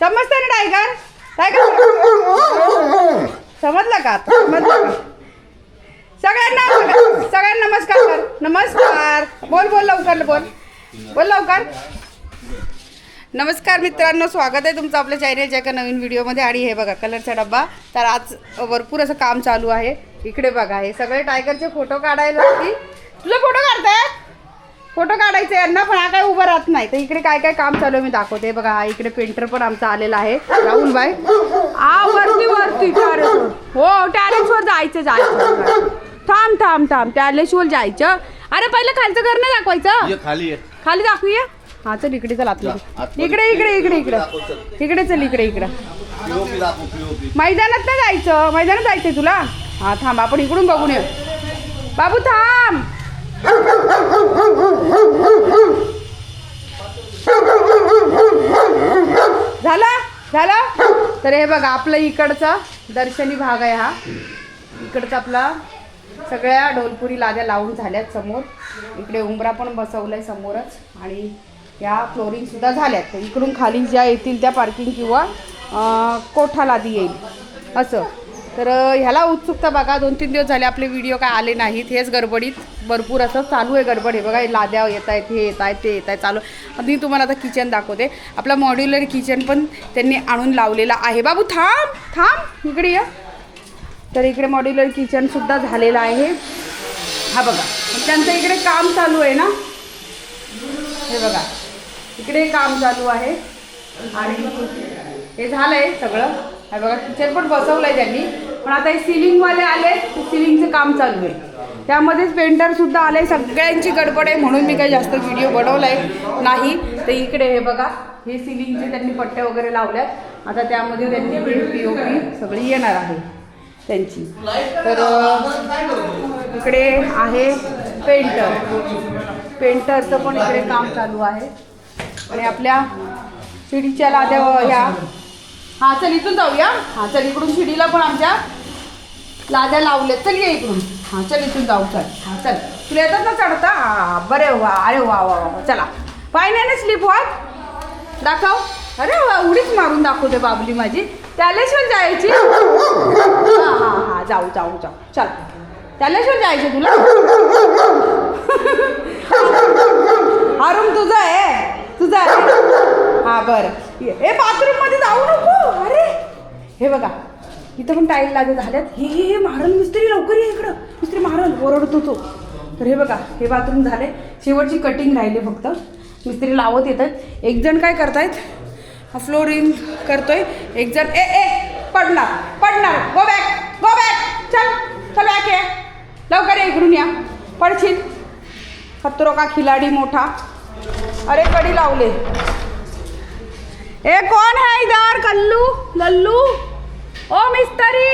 समजतं ना tiger tiger समजलं का समजलं का? सगळ्यांना सगळ्यांना नमस्कार कर. नमस्कार. बोल बोल लवकर बोल. बोल लवकर. नमस्कार मित्रांनो स्वागत आहे तुमचं आपल्या चॅनलच्या एका नवीन व्हिडिओमध्ये आणि हे बघा कलरचा डब्बा. तर आज भरपूर असं काम चालू आहे. इकडे बघा हे सगळे टायगरचे फोटो काढायला होती. तुला फोटो काढतायत? फोटो काढायचे यांना पण हा काय उभं राहत नाही. तर इकडे काय काय काम चालू आहे मी दाखवते. हे बघा हा इकडे पेंटर पण आमचा आलेला आहे. राहुल बाय आ वरती वरती टॅरेसवर हो टॅरेसवर जायचं जायचं. थांब थांब थांब. टॅरेसवर जायचं. अरे पहिलं खालचं घर नाही दाखवायचं? खाली दाखवूया? हा चल इकडे चल आतमध्ये. इकडे इकडे इकडे इकडे. इकडे चल इकडे इकडे. मैदानात नाही जायचं. मैदानात जायचंय तुला? हा थांब आपण इकडून बघून येऊ. बाबू थांब. झाला? झालं? तर हे बघा आपलं इकडचा दर्शनी भाग आहे हा. इकडचा आपला सगळ्या ढोलपुरी लाद्या लावून झाल्यात समोर. इकडे उंबरा पण बसवलाय समोरच. आणि या फ्लोरिंग सुद्धा झाल्यात. इकडून खाली ज्या येतील त्या पार्किंग किंवा कोठा लादी येईल. असं. तर ह्याला उत्सुकता बघा दोन तीन दिवस झाले आपले व्हिडिओ काय आले नाहीत हेच गडबडीत. भरपूर असं चालू आहे गडबड. हे बघा लाद्या येत आहेत हे येत आहेत ते येत आहेत चालू. आता मी तुम्हाला आता किचन दाखवते. आपला मॉड्युलर किचन पण त्यांनी आणून लावलेला आहे. बाबू थांब थांब इकडे या. तर इकडे मॉड्युलर किचनसुद्धा झालेलं आहे. हा बघा त्यांचं इकडे काम चालू आहे ना? हे बघा इकडे काम चालू आहे. आणि हे झालं आहे सगळं. हे बघा किचन पण बसवलंय त्यांनी. पण आता हे सिलिंगवाले आले सिलिंगचं काम चालू आहे. त्यामध्येच पेंटर सुद्धा आले सगळ्यांची गडबड आहे म्हणून मी काही जास्त व्हिडिओ बनवलाय नाही. तर इकडे हे बघा हे सिलिंगचे त्यांनी पट्ट्या वगैरे लावल्यात. आता त्यामध्ये त्यांनी पी ओ पी सगळी येणार आहे त्यांची. तर इकडे आहे पेंटर पेंटरचं पण इकडे काम चालू आहे. आणि आपल्या शिडीच्या लाद्या ह्या हा चल इथून जाऊया. हा चल इकडून शिडीला पण आमच्या लाद्या लावल्यात. चल ये इकडून. हा चल इथून जाऊ चल. हा चल. तुला येतात ना चढता? हा बरे वा अरे वा वा वा चला. पाय नाही ना स्लिप वाट दाखव. अरे वा उडीच मारून दाखवते बाबली माझी. त्यालेश्वर जायची? हा हा हा. जाऊ जाऊ जाऊ. चल. त्यालेश्वर जायचे तुला? अरुम तुझं आहे. तुझं आहे. हा बरं. ए बाथरूममध्ये जाऊ नको. अरे हे बघा. इथं पण टाईल लागे झाल्यात. हे हे मारल मिस्त्री लवकर ये इकडं. मिस्त्री मारण ओरडतो तो. तर हे बघा हे बाथरूम झाले. शेवटची कटिंग राहिली फक्त. मिस्त्री लावत येतात. एक जण काय करतायत? हा फ्लोरिंग करतोय. एक जण ए ए पडणार पडणार. गो बॅक गो बॅक चल चल बॅक ये. लवकर ये इकडून या. पडशील. खतरो का खिलाडी मोठा. अरे कडी लावले. ए कौन है इधर कल्लू? लल्लू? ओ मिस्त्री!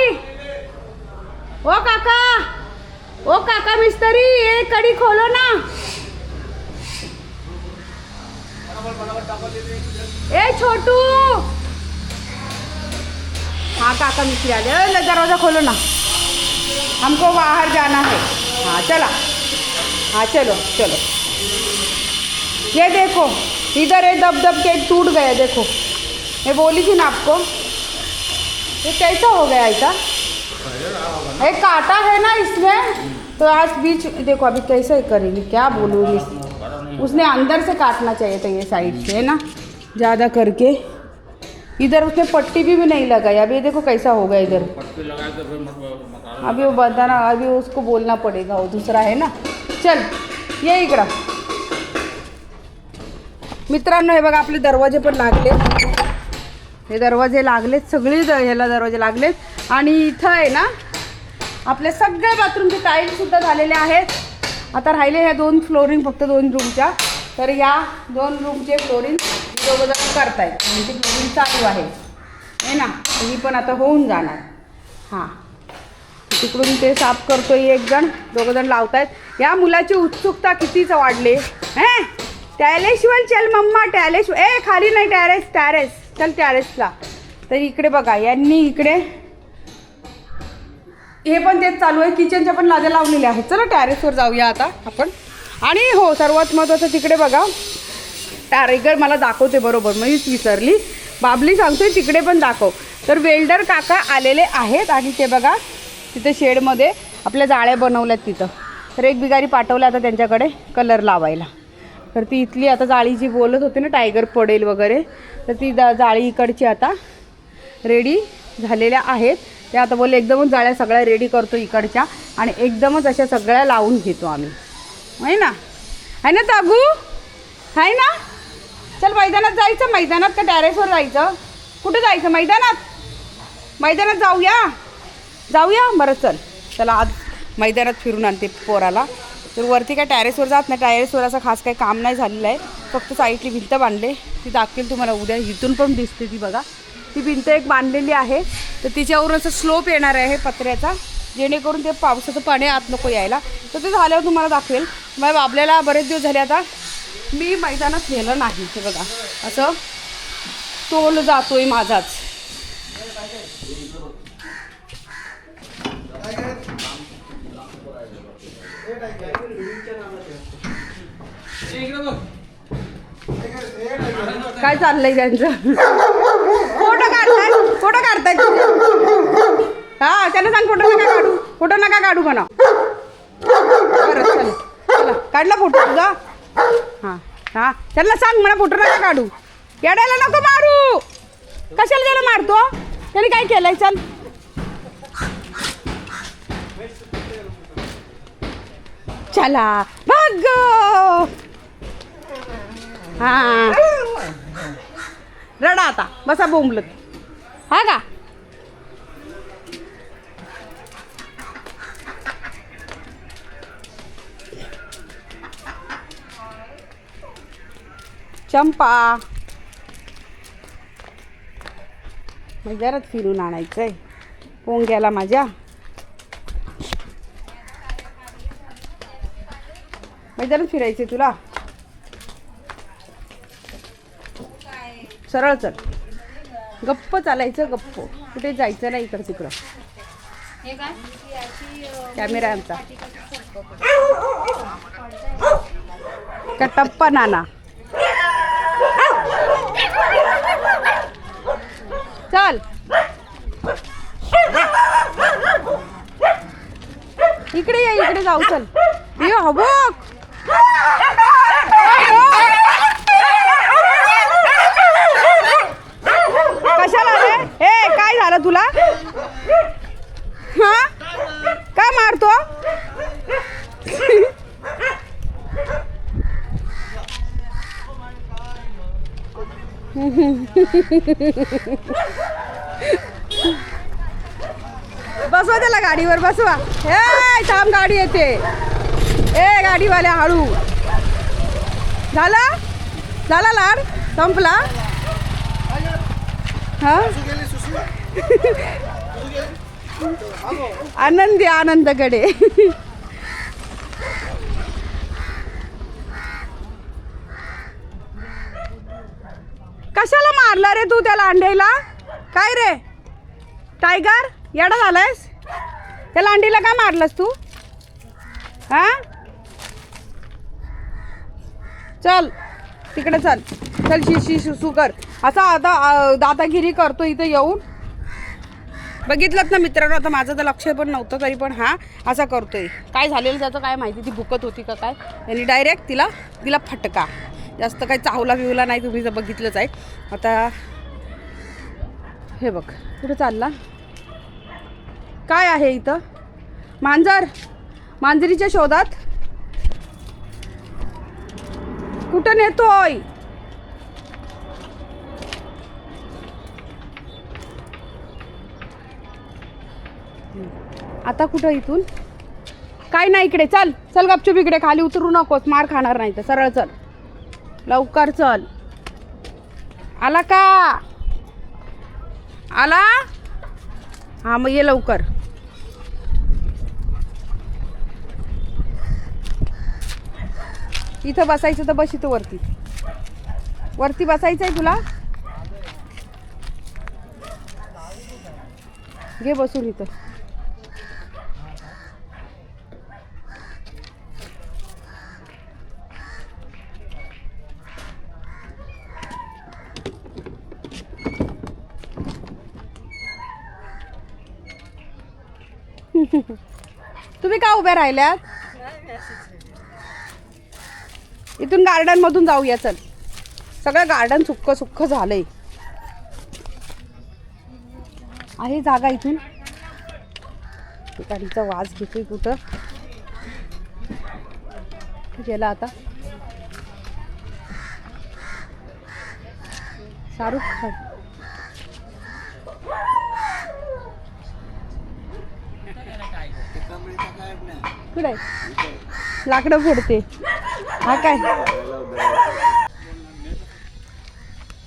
ओ काका! ओ काका मिस्त्री ये कडी खोलो ना। ए छोटू! हाँ काका मिस्त्री आ गए। ले दरवाजा खोलो ना। हमको बाहर जाना है। हाँ चला। हाँ चलो चलो। ये देखो। इधर ये दब दब के टूट गया देखो। मैं बोली थी ना आपको ये कैसा हो गया ऐसा? एक काटा है ना इसमें? तो आज बीच देखो अभी कैसे करेंगे क्या बोलूँगी उसने अंदर से काटना चाहिए था ये साइड से है ना? ज़्यादा करके। इधर उसने पट्टी भी, भी नहीं लगाई अभी देखो कैसा हो गया इधर। अभी वो बताना अभी उसको बोलना पड़ेगा वो दूसरा है ना? चल ये इकडं। मित्रांनो हे बघा आपले दरवाजे पण लागले. हे दरवाजे लागलेत सगळे द- ह्याला दरवाजे लागलेत. आणि इथं आहे ना आपले सगळे बाथरूमचे टाईल्स सुद्धा झालेले आहेत. आता राहिले ह्या दोन फ्लोरिंग फक्त दोन रूमच्या. तर या दोन रूमचे फ्लोरिंग दोघं जण करतायत. म्हणजे फ्लोरिंग चालू आहे. है ना ही पण आता होऊन जाणार. हां. तिकडून ते साफ करतोय एक जण. दोघं जण लावतायत. या मुलाची उत्सुकता कितीच वाढली. हे? टॅलेशवर चल मम्मा टॅलेश ए खाली नाही टॅरेस टॅरेस. चल टॅरेसला. तर इकडे बघा यांनी इकडे हे पण तेच चालू आहे. किचनच्या पण लाद्या लावलेल्या आहेत. चला टॅरेसवर जाऊया आता आपण. आणि हो सर्वात महत्त्वाचं तिकडे बघा. टॅरेगर मला दाखवते बरोबर. मीच विसरली. बाबली सांगतोय तिकडे पण दाखव. तर वेल्डर काका आलेले आहेत आणि ते बघा तिथे शेडमध्ये आपल्या जाळ्या बनवल्यात तिथं. तर एक बिगारी पाठवलं आता त्यांच्याकडे कलर लावायला. तर ती इथली आता जाळी जी बोलत होती ना टायगर पडेल वगैरे तर ती दा जाळी इकडची आता रेडी झालेल्या आहेत. त्या आता बोलले एकदमच जाळ्या सगळ्या रेडी करतो इकडच्या आणि एकदमच अशा सगळ्या लावून घेतो आम्ही. आहे ना? आहे ना तागू? आहे ना? चल मैदानात जायचं. मैदानात का टॅरेसवर जायचं? कुठं जायचं? मैदानात? मैदानात जाऊया. जाऊया? बरं चल. चला आज मैदानात फिरून आणते पोराला. तर वरती काय टॅरेसवर जात नाही. टॅरेसवर असं खास काही काम नाही झालेलं आहे. फक्त साईडली भिंत बांधले. ती दाखवेल तुम्हाला उद्या. इथून पण दिसते ती बघा. ती भिंत एक बांधलेली आहे. तर तिच्यावरून असं स्लोप येणार आहे पत्र्याचा. जेणेकरून ते पावसाचं पाणी आत नको यायला. तर ते झाल्यावर तुम्हाला दाखवेल. मग बाबल्याला बरेच दिवस झाले आता. मी मैदानात नेलं नाही. ते बघा. असं तोल जातोय माझाच. काय चाललंय त्यांचं? फोटो काढताय फोटो काढताय हा त्याला सांग फोटो नका काढू. फोटो नका काढू म्हणा. काढला फोटो तुझा. हा हा. त्यांना सांग मला फोटो नका काढू. येडायला नको मारू. कशाला त्याला मारतो? त्याने काय केलंय? चल. चला. बघ हां. रडा आता. बसा बोंबलत. हा का? चंपा. बाजारात फिरून आणायचंय. पोंग्याला माझ्या. बाजारात फिरायचंय तुला. सरळ चल. गप्प चालायचं गप्प. कुठे जायचं नाही इकडं तिकडं. कॅमेरा आमचा. का टप्पा नाना. चल. इकडे या इकडे जाऊ चल. ये हबक कशाला रे ए काय झालं तुला हा का मारतो बसवा त्याला गाडीवर बसवा. हे थांब गाडी येते. ए गाडीवाल्या हळू. झाला? झाला लाड? संपला? हा? आनंदी आनंदकडे कशाला मारला रे तू त्या लांडेला काय रे? टायगर येडा झालायस? त्या लांडीला का मारलंस तू? हा? चल तिकडे चल. चल शिशी शिसू कर. असा आता दादागिरी करतो इथं येऊन. बघितलंच ना मित्रांनो आता माझं तर लक्ष पण नव्हतं तरी पण हा असा करतोय. काय झालेलं त्याचं काय माहिती? ती भुकत होती का काय? त्यांनी डायरेक्ट तिला तिला फटका. जास्त काही चावला बिवला नाही तुम्ही जर बघितलंच आहे. आता हे बघ कुठं चालला? काय आहे इथं? मांजर मांजरीच्या शोधात? कुठं नेतोय? आता कुठं इथून? काय नाही इकडे चल चल गपचूप इकडे खाली उतरू नकोस मार खाणार नाही तर सरळ चल. लवकर चल. आला का? आला? हा मग ये लवकर. इथं बसायचं तर बस इथं वरती. वरती बसायचं आहे तुला? घे बसून इथं. तुम्ही का उभ्या राहिल्यात? इथून गार्डन मधून जाऊया चल. सगळं गार्डन सुक्क सुक्क झालंय. आहे जागा इथून. गाडीचा वास घेतोय कुठं? गेला आता. शाहरुख खान. कुठे? लाकडं फोडते. हा काय?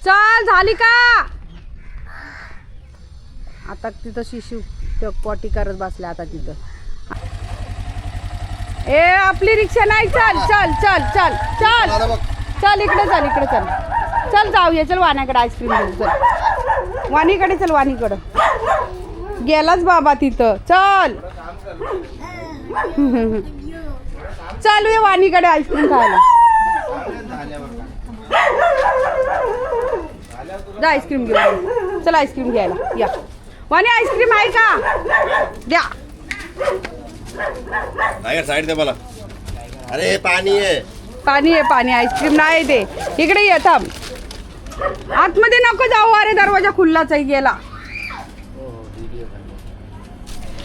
चल झाली का? आता तिथं शिशू पॉटी करत बसल्या आता तिथं. ए आपली रिक्षा नाही. चल चल चल चल चल. चल इकडे चल इकडे चल. चल जाऊया. चल वाण्याकडे आईस्क्रीम घेऊ चल. वाणीकडे चल वाणीकडं. गेलाच बाबा तिथं. चल. चल ये वाणीकडे आईस्क्रीम खायला. जा आईस्क्रीम घेऊ चल आईस्क्रीम घ्यायला. या. वाणी आईस्क्रीम आहे का? द्या. टायगर साईड दे मला. अरे पाणी आहे. पाणी आहे पाणी. आईस्क्रीम नाही दे. इकडे ये थांब. आतमध्ये नको जाऊ. अरे दरवाजा खुल्लाच आहे गेला.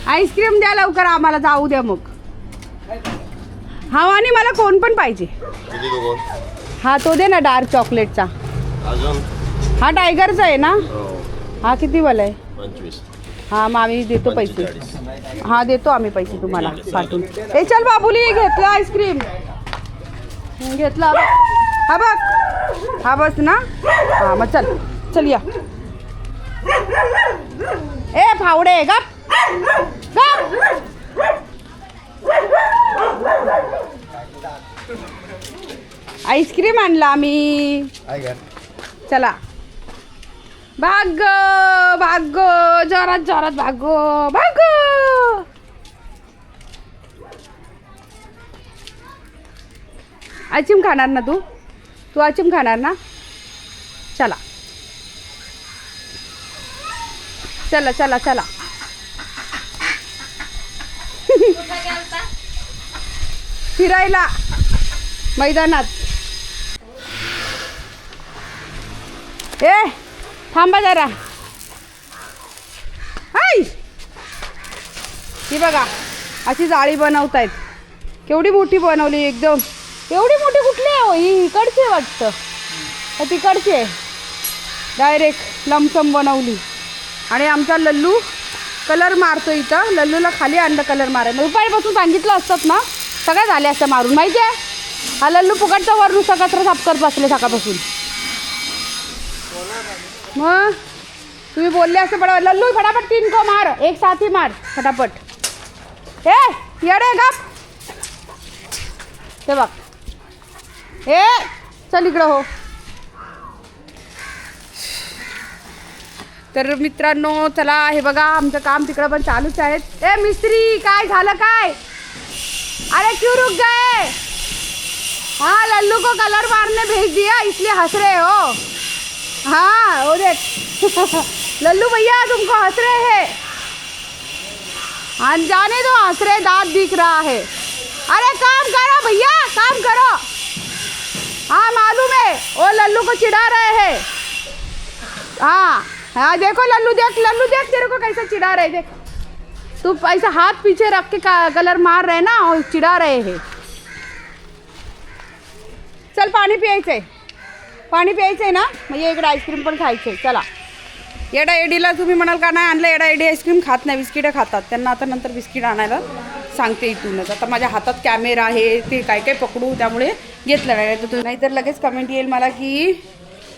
आईस्क्रीम द्या लवकर आम्हाला जाऊ द्या मग. हा आणि मला कोण पण पाहिजे. हा तो दे ना डार्क चॉकलेटचा. हा टायगरचा आहे ना? हो. हा किती वाला आहे? हा मग आम्ही देतो पैसे. हा देतो आम्ही पैसे तुम्हाला पाठवून. ए चल बाबुली घेतलं आईस्क्रीम. घेतला. हा बघ. हा बस ना. हा मग चल. चल या. ए फावडे गप. आईस्क्रीम आणला आम्ही चला भाग ग, भाग ग, जोरात जोरात भाग ग, भाग ग. आईस्क्रीम खाणार ना तू? तू आईस्क्रीम खाणार ना? चला. चला चला चला. फिरायला. मैदानात. ए थांबा जरा. आई! ही बघा अशी जाळी बनवतायत. केवढी मोठी बनवली एकदम. एवढी मोठी कुठली आहे हो? ही? इकडची वाटतं. तिकडची आहे. डायरेक्ट लमसम बनवली. आणि आमचा लल्लू कलर मारतो इथं. लल्लूला खाली आणलं कलर माराय मग रुपाईपासून सांगितलं असतात ना सगळ्या झाल्या असत्या मारून. माहिती आहे? हा लल्लू फुकटचा वर नुसता कचरा साफ करत बसले सकाळपासून. मग तुम्ही बोलले असते बडा लल्लू फटाफट तीन को मार. एक साथी मार. फटाफट. ए येडे गप. ते बघ. ए चल इकडं हो. तर मित्रांनो चला हे बघा आमचं काम तिकडं पण चालूच आहे. ए मिस्त्री काय झालं काय? अरे क्यों रुक गए? हाँ लल्लू को कलर मारने भेज दिया इसलिए हंस रहे हो. हाँ वो देख. लल्लू भैया तुमको हंस रहे हैं. हाँ जाने दो हंस रहे दांत दिख रहा है. अरे काम करो भैया काम करो. हाँ मालूम है वो लल्लू को चिढ़ा रहे हैं. हाँ. हाँ देखो लल्लू देख लल्लू देख तेरे को कैसे चिढ़ा रहे देख। तू ऐसा हाथ पीछे रख के का- कलर मार रहे ना और चिढ़ा रहे है। चल पाणी प्यायचंय पाणी प्यायचंय ना मग इकडे आईस्क्रीम पण खायचंय चला। येडा एडीला तुम्ही म्हणाल का नाही आणलं येडा एडी आईस्क्रीम खात नाही बिस्किटं खातात. त्यांना आता नंतर बिस्किट आणायला सांगते इथूनच. आता माझ्या हातात कॅमेरा आहे ते काय काय पकडू त्यामुळे घेतलं नाही. तर लगेच कमेंट येईल मला की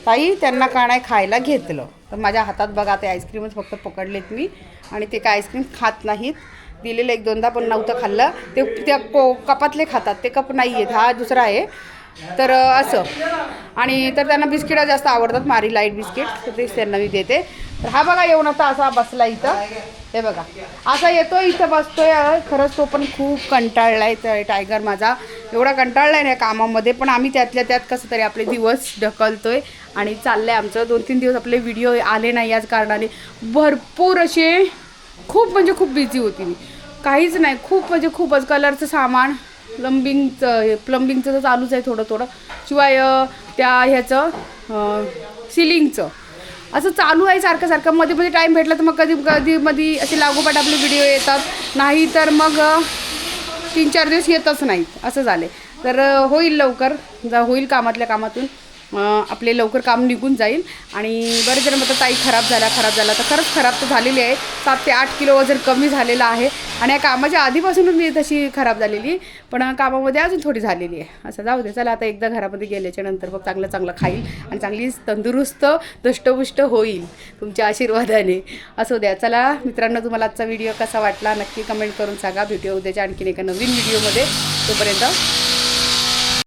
ताई त्यांना का नाही खायला घेतलं. तर माझ्या हातात बघा ते आईस्क्रीमच फक्त पकडलेत मी. आणि ते काय आईस्क्रीम खात नाहीत. दिलेलं एक दोनदा पण नव्हतं खाल्लं. ते त्या को कपातले खातात. ते कप नाही आहेत हा दुसरा आहे. तर असं. आणि तर त्यांना बिस्किटं जास्त आवडतात मारी लाइट बिस्किट. तर तेच त्यांना मी देते. तर हा बघा येऊन आता असा बसला इथं. हे बघा. असा येतो इथं बसतोय. खरंच तो पण खूप कंटाळलाय आहे टायगर माझा. एवढा कंटाळला आहे ना कामामध्ये पण आम्ही त्यातल्या त्यात कसं तरी आपले दिवस ढकलतोय आणि चाललंय आमचं. दोन तीन दिवस आपले व्हिडिओ आले नाही याच कारणाने. भरपूर असे खूप म्हणजे खूप बिझी होती मी. काहीच नाही खूप म्हणजे खूपच कलरचं सामान प्लंबिंगचं हे प्लंबिंगचं तर चालूच आहे थोडं थोडं शिवाय त्या ह्याचं सिलिंगचं असं चालू आहे सारखं सारखं. मध्ये मध्ये टाईम भेटला तर मग कधी कधी मध्ये असे लागोपाठ आपले व्हिडिओ येतात. नाही तर मग तीन चार दिवस येतच नाहीत. असं झाले तर होईल लवकर. जा होईल कामातल्या कामातून. आपले लवकर काम निघून जाईल. आणि बरेच जण म्हणतात ताई खराब झाला खराब झाला. तर खरंच खराब तर झालेली आहे. सात ते आठ किलो वजन कमी झालेलं आहे. आणि या कामाच्या आधीपासूनच मी तशी खराब झालेली पण कामामध्ये अजून थोडी झालेली आहे. असं जाऊ दे चला आता एकदा घरामध्ये गेल्याच्यानंतर मग चांगलं चांगलं खाईल आणि चांगली तंदुरुस्त दष्टपुष्ट होईल तुमच्या आशीर्वादाने. असू द्या. चला मित्रांनो तुम्हाला आजचा व्हिडिओ कसा वाटला नक्की कमेंट करून सांगा. भेटूया उद्याच्या आणखीन एका नवीन व्हिडिओमध्ये. तोपर्यंत